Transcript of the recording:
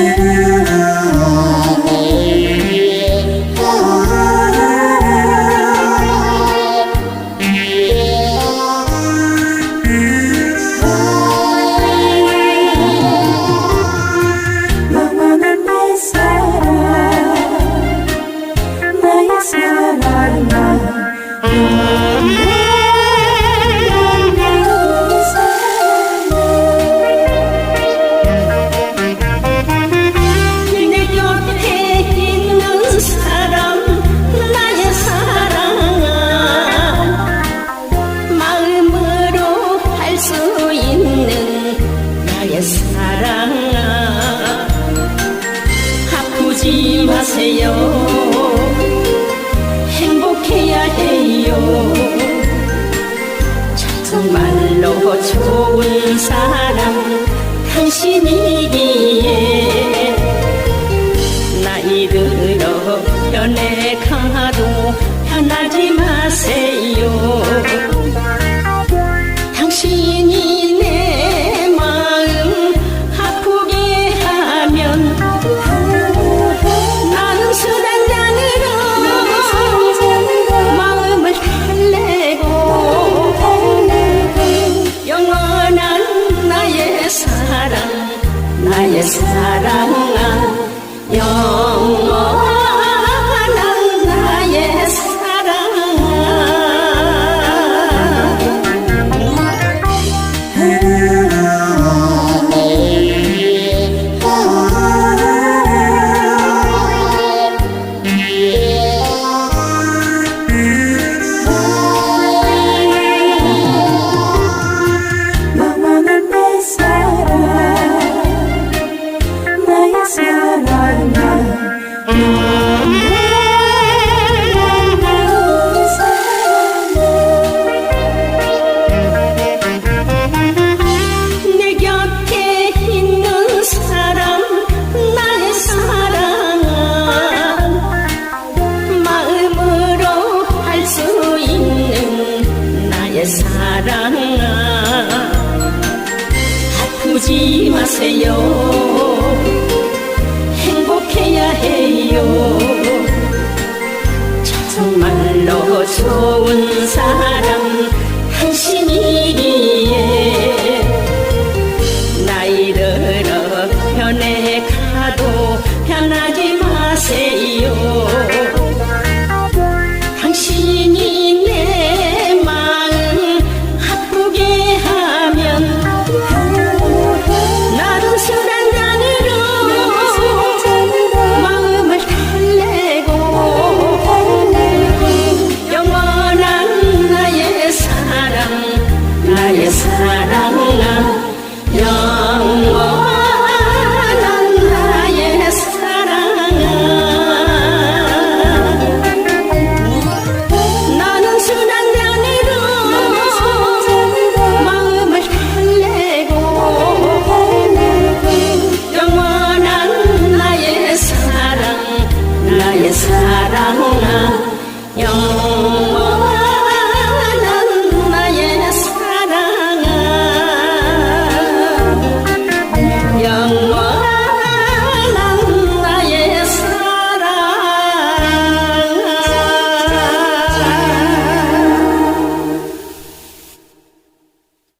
you. 잊지 마세요. 행복해야 해요. 정말로 좋은 사람 당신이기에 나이 들어 연애가도 변하지 마세요. 사랑아 주세요. 행복해야 해요. 정말로 좋은 사람. 사랑은 영원